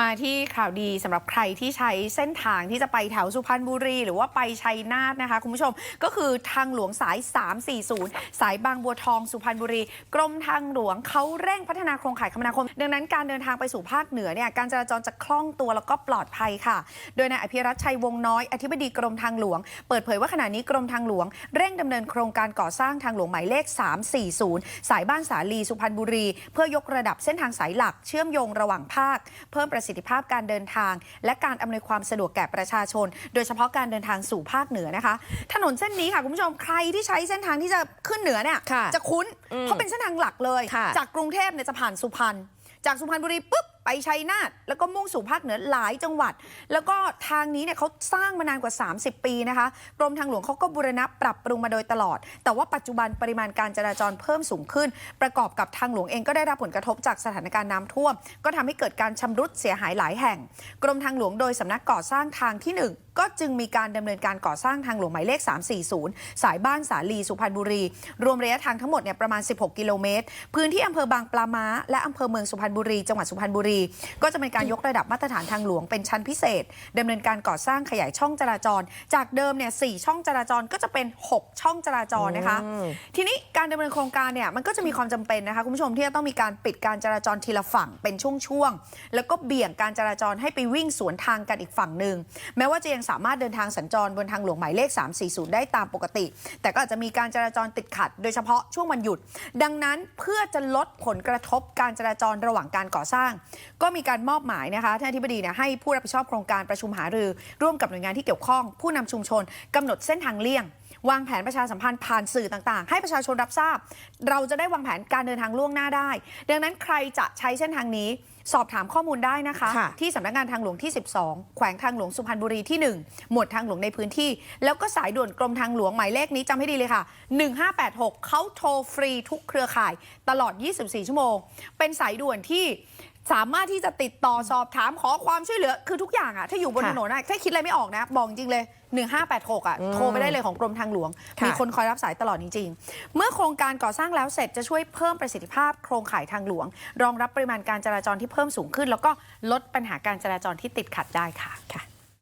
มาที่ข่าวดีสำหรับใครที่ใช้เส้นทางที่จะไปแถวสุพรรณบุรี หรือว่าไปชัยนาทนะคะ คุณผู้ชมก็คือทางหลวงสาย 340 สายบางบัวทองสุพรรณบุรี กรมทางหลวงเขาเร่งพัฒนาโครงข่ายคมนาคม ดังนั้นการเดินทางไปสู่ภาคเหนือเนี่ยการจราจรจะคล่องตัวแล้วก็ปลอดภัยค่ะ โดยนายอภิรัตชัยวงศ์น้อยอธิบดีกรมทางหลวง เปิดเผยว่าขณะนี้กรมทางหลวง เร่งดำเนินโครงการก่อสร้างทางหลวงหมายเลข 340 สายบ้านสาลีสุพรรณบุรี เพื่อยกระดับเส้นทางสายหลักเชื่อมโยงระหว่างภาค เพิ่มประสิทธิภาพการเดินทาง และการอำนวยความสะดวกแก่ประชาชน โดยเฉพาะการเดินทางสู่ภาคเหนือนะคะ ถนนเส้นนี้ค่ะคุณผู้ชมใครที่ใช้เส้นทางที่จะขึ้นเหนือเนี่ยค่ะจะคุ้นอืมเพราะเป็นเส้นทางหลักเลยค่ะจากกรุงเทพเนี่ยจะผ่านสุพรรณจากสุพรรณบุรีปุ๊บ ไปชัยนาทแล้วก็มุ่งสู่ภาคเหนือหลายจังหวัด แล้วก็ทางนี้เนี่ยเขาสร้างมานานกว่า 30 ปีนะคะกรมทางหลวงเขาก็บูรณะปรับปรุงมาโดยตลอด แต่ว่าปัจจุบันปริมาณการจราจรเพิ่มสูงขึ้น ประกอบกับทางหลวงเองก็ได้รับผลกระทบจากสถานการณ์น้ำท่วม ก็ทำให้เกิดการชำรุดเสียหายหลายแห่ง กรมทางหลวงโดยสำนักก่อสร้างทางที่หนึ่งก็จึงมีการดำเนินการก่อสร้างทางหลวงหมายเลข 340 สายบ้านสาลีสุพรรณบุรี รวมระยะทางทั้งหมดเนี่ยประมาณ 16 กิโลเมตร พื้นที่อำเภอบางปลาม้า และอำเภอเมืองสุพรรณบุรี จังหวัดสุพรรณบุรีก็จะเป็นการยกระดับมาตรฐานทางหลวงเป็นชั้นพิเศษดำเนินการก่อสร้างขยายช่องจราจร จากเดิมเนี่ยสช่องจราจรก็จะเป็น 6 ช่องจราจรนะคะอืมทีนี้การดำเนินโครงการเนี่ยมันก็จะมีความจำเป็นนะคะคุณผู้ชมที่จะต้องมีการปิดการจราจรทีละฝั่งเป็นช่วงๆแล้วก็เบี่ยงการจราจรให้ไปวิ่งสวนทางกันอีกฝั่งหนึ่งแม้ว่าจะยังสามารถเดินทางสัญจรบนทางหลวงหมายเลข 340 ได้ตามปกติ แต่ก็อาจจะมีการจราจรติดขัด โดยเฉพาะช่วงวันหยุด ดังนั้นเพื่อจะลดผลกระทบการจราจรระหว่างการก่อสร้างก็มีการมอบหมายนะคะท่านอธิบดีเนี่ยให้ผู้รับผิดชอบโครงการประชุมหารือ ร่วมกับหน่วยงานที่เกี่ยวข้อง ผู้นำชุมชนกำหนดเส้นทางเลี่ยง วางแผนประชาสัมพันธ์ผ่านสื่อต่างๆ ให้ประชาชนรับทราบ เราจะได้วางแผนการเดินทางล่วงหน้าได้ ดังนั้นใครจะใช้เส้นทางนี้ สอบถามข้อมูลได้นะคะ ค่ะที่สำนักงานทางหลวงที่ 12 แขวงทางหลวงสุพรรณบุรีที่ 1 หมวดทางหลวงในพื้นที่ แล้วก็สายด่วนกรมทางหลวงหมายเลขนี้จำให้ดีเลยค่ะ 1586 เขาโทรฟรีทุกเครือข่ายตลอด 24 ชั่วโมง เป็นสายด่วนที่ สามารถที่จะติดต่อสอบถามขอความช่วยเหลือ คือทุกอย่างอะถ้าอยู่บนค่ะถนนอะถ้าคิดอะไรไม่ออกนะ บอกจริงเลย 1586อะอืมโทรไปได้เลยของกรมทางหลวงค่ะมีคนคอยรับสายตลอดจริงๆ เมื่อโครงการก่อสร้างแล้วเสร็จจะช่วยเพิ่มประสิทธิภาพโครงข่ายทางหลวง รองรับปริมาณการจราจรที่เพิ่มสูงขึ้น แล้วก็ลดปัญหาการจราจรที่ติดขัดได้ค่ะค่ะ